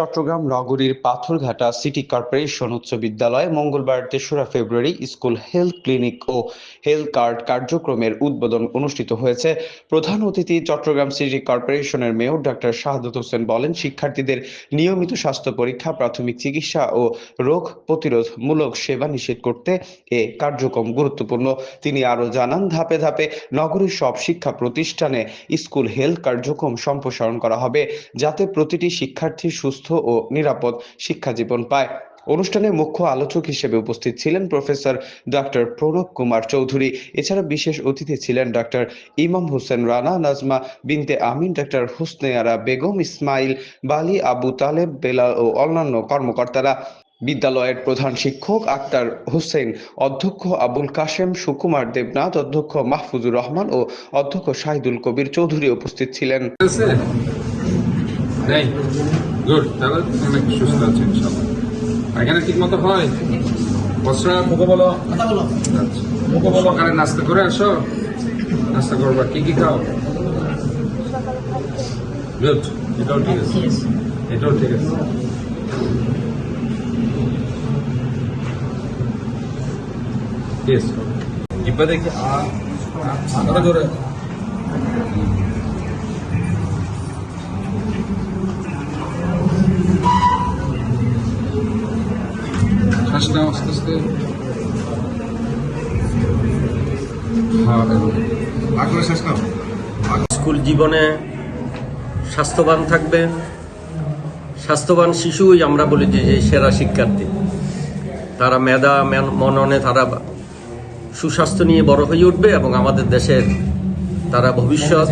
চট্টগ্রাম নগরীর Patharghata city corporation উচ্চ বিদ্যালয়ে মঙ্গলবার তেসরা ফেব্রুয়ারি স্কুল হেলথ ক্লিনিক ও হেলথ কার্ড কার্যক্রমের উদ্বোধন অনুষ্ঠিত হয়েছে। প্রধান অতিথি চট্টগ্রাম সিটি কর্পোরেশনের মেয়র ডাক্তার শাহাদত হোসেন বলেন, শিক্ষার্থীদের নিয়মিত স্বাস্থ্য পরীক্ষা, প্রাথমিক চিকিৎসা ও রোগ প্রতিরোধমূলক সেবা নিষেধ করতে এ কার্যক্রম গুরুত্বপূর্ণ। তিনি আরও জানান, ধাপে ধাপে নগরীর সব শিক্ষা প্রতিষ্ঠানে স্কুল হেলথ কার্যক্রম সম্প্রসারণ করা হবে, যাতে প্রতিটি শিক্ষার্থী সুস্থ ও নিরাপদ শিক্ষা জীবন পায়। অনুষ্ঠানে মুখ্য আলোচক হিসেবে উপস্থিত ছিলেন প্রফেসর ডক্টর প্রণব কুমার চৌধুরী। এছাড়া বিশেষ অতিথি ছিলেন ডক্টর ইমাম হোসেন রানা নাজমা, বিনতে আমিন, ডক্টর হুসনে আরা বেগম, ইসমাইল বালি, আবু তালেব, বেলাল ও অন্যান্য কর্মকর্তারা। বিদ্যালয়ের প্রধান শিক্ষক আক্তার হোসেন, অধ্যক্ষ আবুল কাশেম, সুকুমার দেবনাথ, অধ্যক্ষ মাহফুজুর রহমান ও অধ্যক্ষ শাহিদুল কবির চৌধুরী উপস্থিত ছিলেন। নেই গুড তাহলে অনেক সুস্থ আছে ইনশাআল্লাহ এখানে ঠিক মতো হয় বসরা মুখো বলো আচ্ছা মুখো বলো সকালে নাস্তা করে আসো নাস্তা করবা কি কি খাও গুড এটাও ঠিক আছে এটাও ঠিক আছে Yes. দেখি আরও জোরে শ্বাস নাও আস্তে স্কুল জীবনে স্বাস্থ্যবান থাকবে। স্বাস্থ্যবান শিশুই আমরা বলি যে সেরা শিক্ষার্থী। তারা মেধা মেন- মননে তারা সুস্বাস্থ্য নিয়ে বড় হয়ে উঠবে এবং আমাদের দেশের তারা ভবিষ্যৎ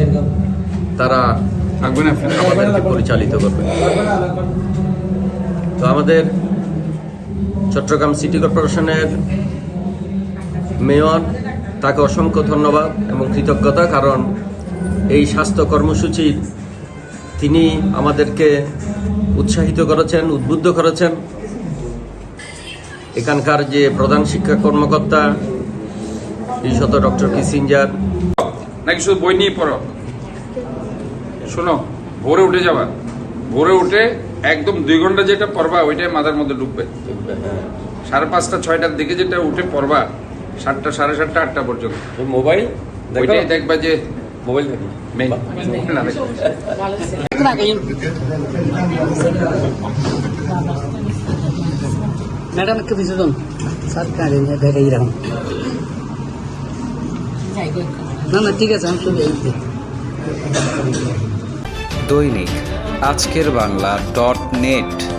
তারা আমাদেরকে পরিচালিত করবে। তো আমাদের চট্টগ্রাম সিটি কর্পোরেশনের মেয়র, তাকে অসংখ্য ধন্যবাদ এবং কৃতজ্ঞতা, কারণ এই স্বাস্থ্য কর্মসূচির তিনি আমাদেরকে উৎসাহিত করেছেন, উদ্বুদ্ধ করেছেন। এখানকার যে প্রধান শিক্ষা কর্মকর্তা, বিশেষত ডক্টর কিসিঞ্জার। নাকি শুধু বই নিয়ে পড়ো? শোনো, ভোরে উঠে যাবা। ভোরে উঠে একদম দুই ঘণ্টা যেটা পড়বা ওইটাই মাথার মধ্যে ঢুকবে। সাড়ে পাঁচটা ছয়টার দিকে যেটা উঠে পড়বা সাতটা সাড়ে সাতটা আটটা পর্যন্ত। মোবাইল? ওইটাই দেখবা যে মোবাইল না ম্যাডাম একটু পিছু স্যার কাঁদেন দেখে এইরকম। না না ঠিক আছে আমি দৈনিক আজকের বাংলা ডট নেট।